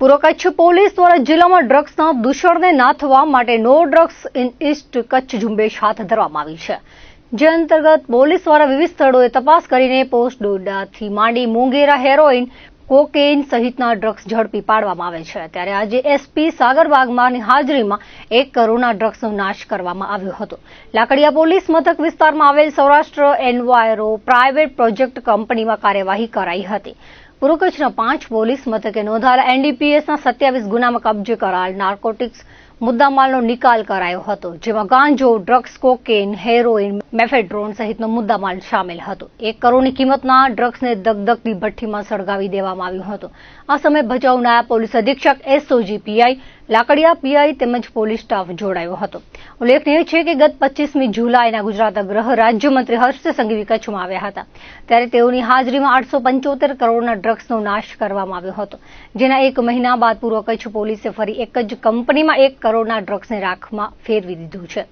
પૂર્વ કચ્છ પોલીસ દ્વારા જિલ્લામાં ડ્રગ્સના દૂષણને નાથવા માટે no drugs in east Kutch ઝુંબેશ હાથ ધરવામાં આવી છે. જે અંતર્ગત પોલીસ દ્વારા વિવિધ સ્થળોએ તપાસ કરીને પોસ્ટ ડોડાથી માંડી મુંગેરા હેરોઇન કોકેઇન સહિતના ડ્રગ્સ ઝડપી પાડવામાં આવે છે. ત્યારે આજે એસપી સાગર હાજરીમાં એક કરોડના ડ્રગ્સનો નાશ કરવામાં આવ્યો હતો. લાકડિયા પોલીસ મથક વિસ્તારમાં આવેલ સૌરાષ્ટ્ર એન્વાયરો પ્રાઇવેટ પ્રોજેક્ટ કંપનીમાં કાર્યવાહી કરાઈ હતી. પૂર્વ કચ્છના પાંચ પોલીસ મથકે નોંધાયેલા એનડીપીએસના સત્યાવીસ ગુનામાં કબજે કરાયેલ નાર્કોટિક્સ મુદ્દામાલનો નિકાલ કરાયો હતો, જેમાં ગાંજો, ડ્રગ્સ કોકેન હેરોઇન, મેફેડ્રોન સહિતનો મુદ્દામાલ સામેલ હતો. એક કરોડની કિંમતના ડ્રગ્સને દગદગતી ભઠ્ઠીમાં સળગાવી દેવામાં આવ્યું હતું. આ સમયે ભચાઉ નાયબ પોલીસ અધિક્ષક એસઓજી પીઆઈ લાકડિયા પીઆઈ તેમજ પોલીસ સ્ટાફ જોડાયો હતો. ઉલ્લેખનીય છે કે ગત પચીસમી જુલાઈના ગુજરાતના ગૃહ રાજ્યમંત્રી હર્ષ સંઘવી કચ્છમાં આવ્યા હતા. ત્યારે તેઓની હાજરીમાં આઠસો પંચોતેર કરોડના ડ્રગ્સનો નાશ કરવામાં આવ્યો હતો. જેના એક મહિના બાદ પૂર્વ કચ્છ પોલીસે ફરી એક જ કંપનીમાં એક કરોડના ડ્રગ્સને રાખમાં ફેરવી દીધું છે.